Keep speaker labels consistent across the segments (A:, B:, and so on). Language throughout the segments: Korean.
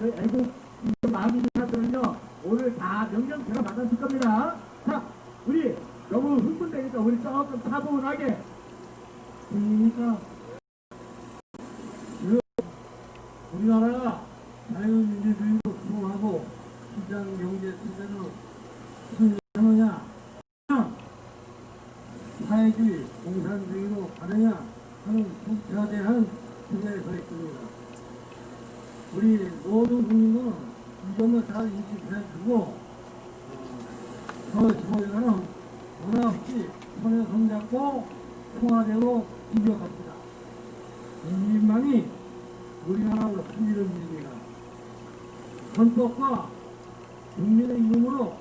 A: 그 애국 마음이 사들은요 오늘 다 명령 제가 받았을 겁니다. 자, 우리 너무 흥분되니까 우리 조금 차분하게
B: 그러니까 그 우리나라가 자유민주주의로 수용하고 시장 경제 체제로 승리하느냐 사회주의 공산주의로 가느냐 하는 국가대한 주제에 서 있습니다. 우리 이 점을 잘 인식해 주고 저 15일간은 하나 없이 손에 손잡고 통화대로 이겨갑니다. 이 일만이 우리나라로 승리를 일입니다. 헌법과 국민의 이름으로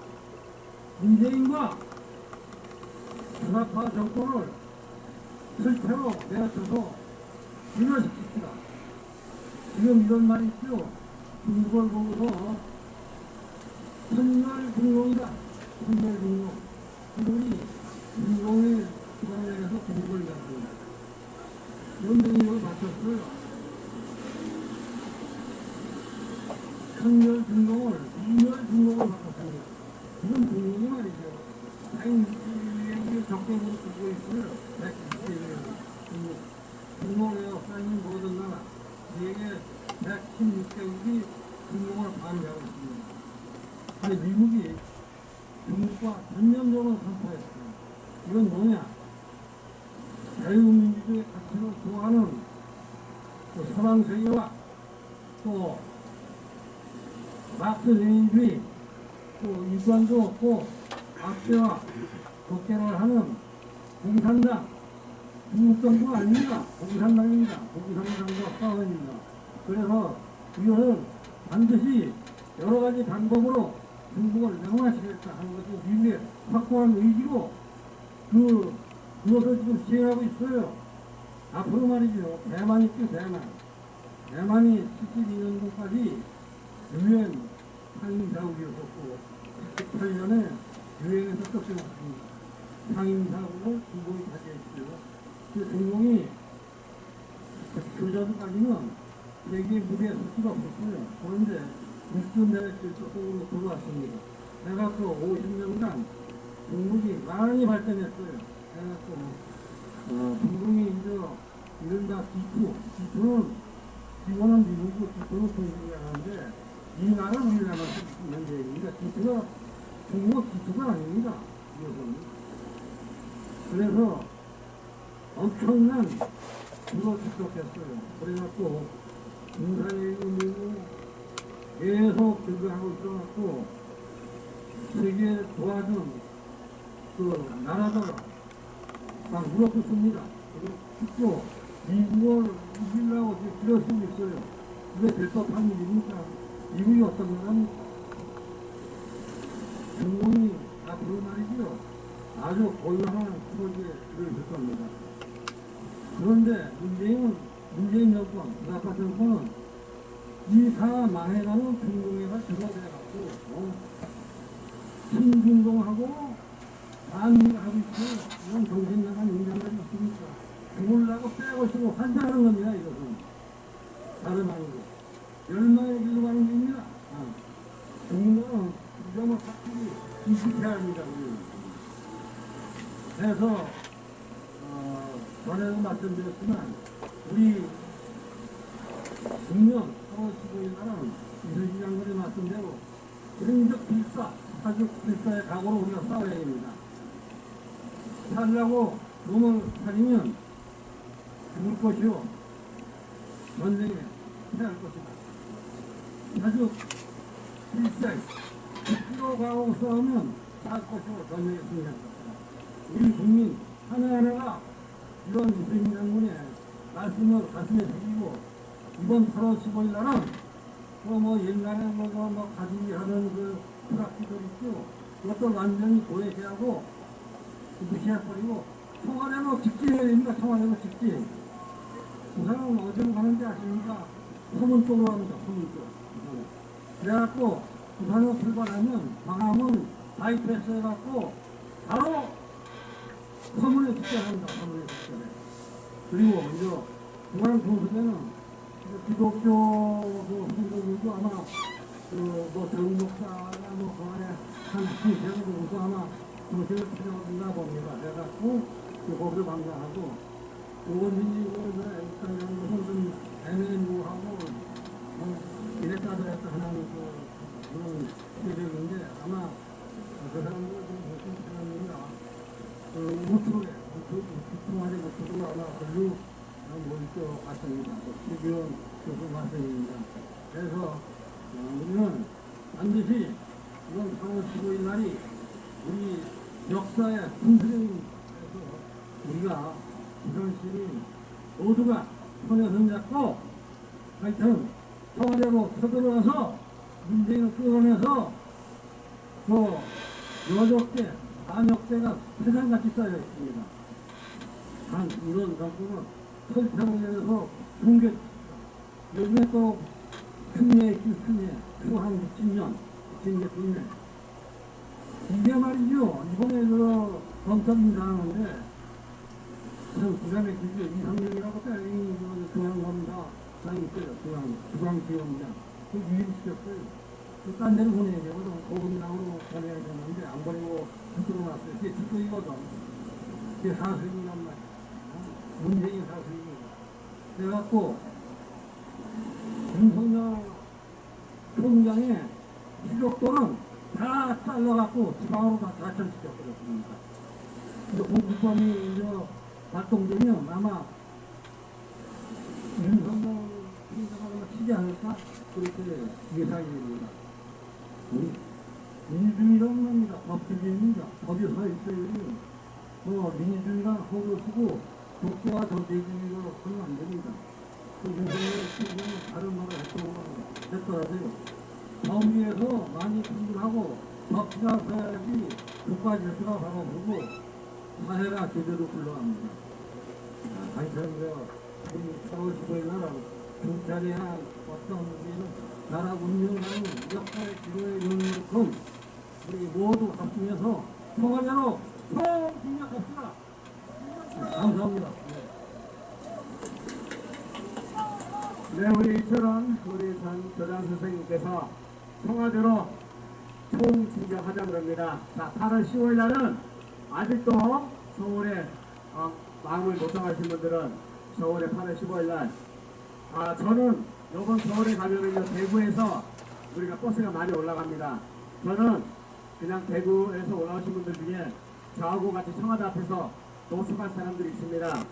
B: 문재인과 전학파 정권을 실패로 내어쳐서 진화시킵시다. 지금 이런 말이 있죠. 중국을 보고서 천멸중공이다. 천멸중공. 중국이 중공의 수강에서 중국을 갔습니다. 연대인을 바쳤어요. 천멸중공을 이멸중공을 바꿨습니다. 지금 중공이 말이죠. 다행히 적격으로 쓰고 있어요. 120개를 중국. 중공에 쌓인 모든 나라. 세계 116개국이 중공을 반대하고 있습니다. 근데 미국이 중국과 전면적으로 선포했어요. 이건 뭐냐? 자유민주주의 가치를 좋아하는 또 서방 세계와 또 마크레닌주의 또 일관도 없고 악재와 독재를 하는 공산당 중국 정부가 아닙니다. 공산당입니다. 공산당과 싸워입니다. 그래서 이것은 반드시 여러 가지 방법으로 중국을 명화시켰다 하는 것이 미국의 확고한 의지로 그, 그것을 지금 시행하고 있어요. 앞으로 말이죠. 대만 있죠, 대만. 대만이 72년도까지 유엔 상임사국이었었고, 18년에 유엔에서 쫓겨났습니다. 상임사국을 중국이 차지했죠. 그 중국이 교자도까지는 무대에 설 수가 없었어요. 그런데 육군 대회 쪽으로 들어왔습니다. 그래갖고 50년간 중국이 많이 발전했어요. 그래갖고 어, 중국이 이제 이른바 기투, 기투는 기본은 미국이고 기투는 중국이 하는데 이 나라 우리나라 현재입니다. 기투가 중국 기투가 아닙니다. 이것은. 그래서 엄청난 그걸 축적했어요. 그래갖고 공산의 의미고 계속 증가하고 있어갖고 세계 도와준 그 나라다가 막 물어붙습니다. 그리고 미국을 이기려고 지금 들어쓰고 있어요. 그게 될 법한 일입니까? 미국이 어떤 나라입니까? 중국이 앞으로 말이죠. 아주 곤란한 처지에 들어있을 겁니다. 그런데 문재인은, 문재인 정권, 나파 정권은 이사 망해가는 중동에가 들어대갖고, 어, 신중동하고 반미하고 있어요. 이건 정신 나간 인간들이 있으니까. 죽으려고 빼고 쓰고 환장하는 겁니다, 이것은. 다름 아니고. 열망의 길로 가는 길입니다. 아. 중동은 이 점을 확실히 인식해야 합니다, 우리는. 그래서, 어, 전에도 말씀드렸지만, 우리 4월 15일 날은 이순신 장군이 말씀 대로 정적 필사, 사juk 필사의 각오로 우리가 싸워야 됩니다. 살려고 몸을 살리면 죽을 것이요. 전쟁에 패할 것이다. 사juk 필사, 죽기로 가고 싸우면 살 것이고 전쟁에 승리할 것이다. 우리 국민 하나하나가 이런 이순신 장군의 말씀을 가슴에 새기고 이번 8월 15일 날은 또 뭐 옛날에 뭐, 뭐, 뭐 가지기 하는 그 프락티들 있죠. 그것도 완전히 도외시하고 무시해버리고 청와대로 직진해야 됩니다. 청와대로 직진. 그 사람은 어디로 가는지 아십니까? 서문 쪽으로 갑니다. 서문 쪽. 그래갖고 부산으로 출발하면 광화문 바이패스 해갖고 바로 서문에 직전합니다. 서문에 직전해. 그리고 이제 중앙 교수대는 기독교 그 성도들도 아마 그뭐 정목사나 뭐 그안에 한 두세 정도 아마 도시를 필요한가 봅니다. 그래갖고 그 의원님이 그래서 일단 무슨 좀 애매모하고 뭐 이랬다 저랬다 하는 그 그런 시대인데 아마 그 사람들 좀 무슨 사람인가 그 우측에 우측 우측통화대 우측으로 아마 걸로 모일 것 같습니다. 최기원 교수 말씀입니다. 그래서 어, 우리는 반드시 이번 3월 15일 날이 우리 역사의 분수령에서 우리가 이런 시민 모두가 손에 손잡고 하여튼 청와대로 쳐들어와서 문재인을 끌어내서 그 여적대, 반역대가 세상같이 쌓여 있습니다. 단 이런 정부는 설탕을 내서 붕괴 요즘에 또 큰예 기순예 수한 60년 진게 분명 이게 말이죠. 이번에 그 검찰인 당하는데 참 기가 막히죠 이상명이라고 딸이 중앙검사 장이 있어요. 중앙 중앙지원장 그 유임시켰어요. 그딴 데로 보내야 되거든. 고금당으로 보내야 되는데 안 보내고 그쪽으로 놨어요. 직권이거든. 그게 사수이란 말이야 문재인 사수입니다 그래갖고 윤석열 총장의 기록도는 다 잘라갖고 지방으로 다 가천시켜버렸습니다. 근데 공수범이 이제 발동되면 아마 윤석열 총장하고 치지 않을까? 그렇게 예상이 됩니다. 우리 민주주의라는 겁니다. 법치주의입니다. 법이 서 있어요. 뭐 민주주의가 허를 쓰고 독재와 전대주의로 하면 안 됩니다. 그 윤석열 총장은 다른 말을 했던 했더라도요. 정부에서 많이 분분하고 법치가 서야지 국가 질서가 바로보고 사회가 제대로 굴러갑니다. 우리 4월 15일 날 경찰이나 어떤 나라 운영하는 역사의 기로에 이르는 만큼 우리 모두 합심해서 청와대로 총 진력합시다. 감사합니다. 네.
A: 네, 우리 이철원 우리 전 교장 선생님께서 청와대로 총진격하자 그럽니다. 자, 8월 10월 날은 아직도 서울에 어, 마음을 못 정하신 분들은 서울에 8월 15일 날 아, 저는 이번 서울에 가면은요 대구에서 우리가 버스가 많이 올라갑니다. 저는 그냥 대구에서 올라오신 분들 중에 저하고 같이 청와대 앞에서 노숙할 사람들이 있습니다.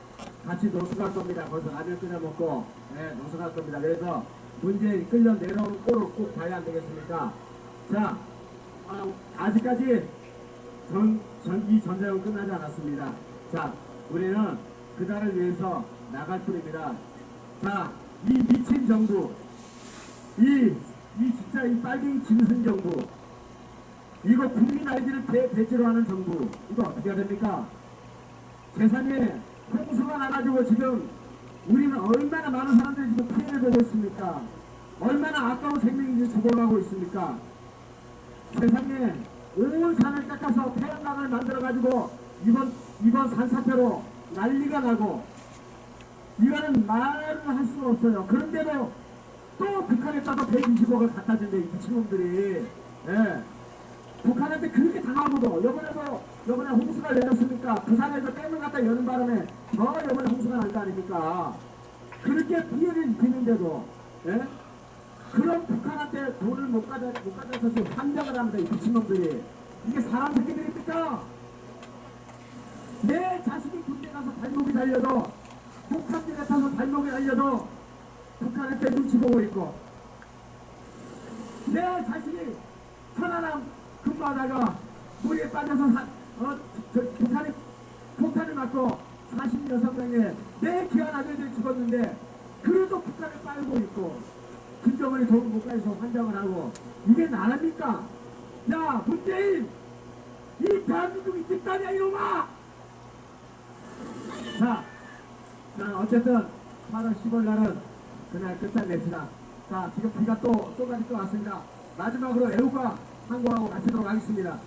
A: 같이 노숙할 겁니다. 거기서 라면 끓여 먹고 네, 노숙할 겁니다. 그래서 문재인 끌려 내려오는 꼴을 꼭 봐야 안 되겠습니까? 자, 아, 직까지 전, 전, 이 전쟁은 끝나지 않았습니다. 자, 우리는 그날을 위해서 나갈 뿐입니다. 자, 이 미친 정부, 이, 이 진짜 이 빨갱이 짐승 정부, 이거 국민 아이들을 대, 대체로 하는 정부, 이거 어떻게 해야 됩니까? 세상에 홍수가 나가지고 지금 우리는 얼마나 많은 사람들이 지금 피해를 보고 있습니까? 얼마나 아까운 생명이 죽어가고 있습니까? 세상에 온 산을 깎아서 태양광을 만들어가지고 이번, 이번 산사태로 난리가 나고 이거는 말을 할 수가 없어요. 그런데도 또 북한에다가 120억을 갖다 준대, 이 미친놈들이. 예. 북한한테 그렇게 당하고도, 요번에도, 요번에 홍수가 내렸으니까, 부산에서 댐을 갖다 여는 바람에, 저 요번에 홍수가 날 거 아닙니까? 그렇게 피해를 입히는데도, 예? 그런 북한한테 돈을 못 가져, 못 가져서 지금 환장을 합니다, 이 미친놈들이. 이게 사람 새끼들입니까? 내 자식이 군대 가서 발목이 달려도, 북한들에 타서 발목이 달려도, 북한한테 눈치 보고 있고, 내 자식이 천안함 근무하다가 물에 빠져서 사, 어, 저, 북한에 폭탄을 맞고 46명의 내 귀한 아들들이 죽었는데 그래도 북한을 빨고 있고 김정은이 좋은 국가에서 환장을 하고 이게 나랍니까? 야 문재인 이 대한민국이 집단이야 이놈아! 자, 자 어쨌든 8월 10월 날은 그날 끝장냅시다. 자 지금 비가 또 쏟아지 또 왔습니다. 마지막으로 애국가 한 곡하고 마치도록 하겠습니다.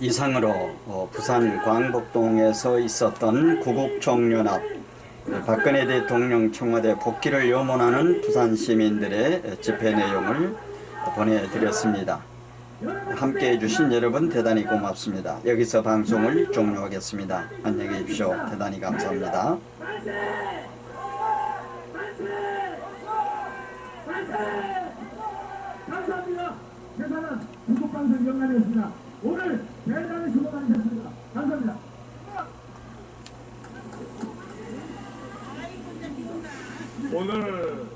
C: 이상으로 어, 부산 광복동에서 있었던 구국총연합 박근혜 대통령 청와대 복귀를 염원하는 부산 시민들의 집회 내용을 보내드렸습니다. 함께 해주신 여러분 대단히 고맙습니다. 여기서 방송을 종료하겠습니다. 안녕히 계십시오. 대단히 감사합니다.
A: 감사합니다. 대단한 국국방송 영감이었습니다. 오늘 대단히 수고 많으셨습니다. 감사합니다.
D: 오늘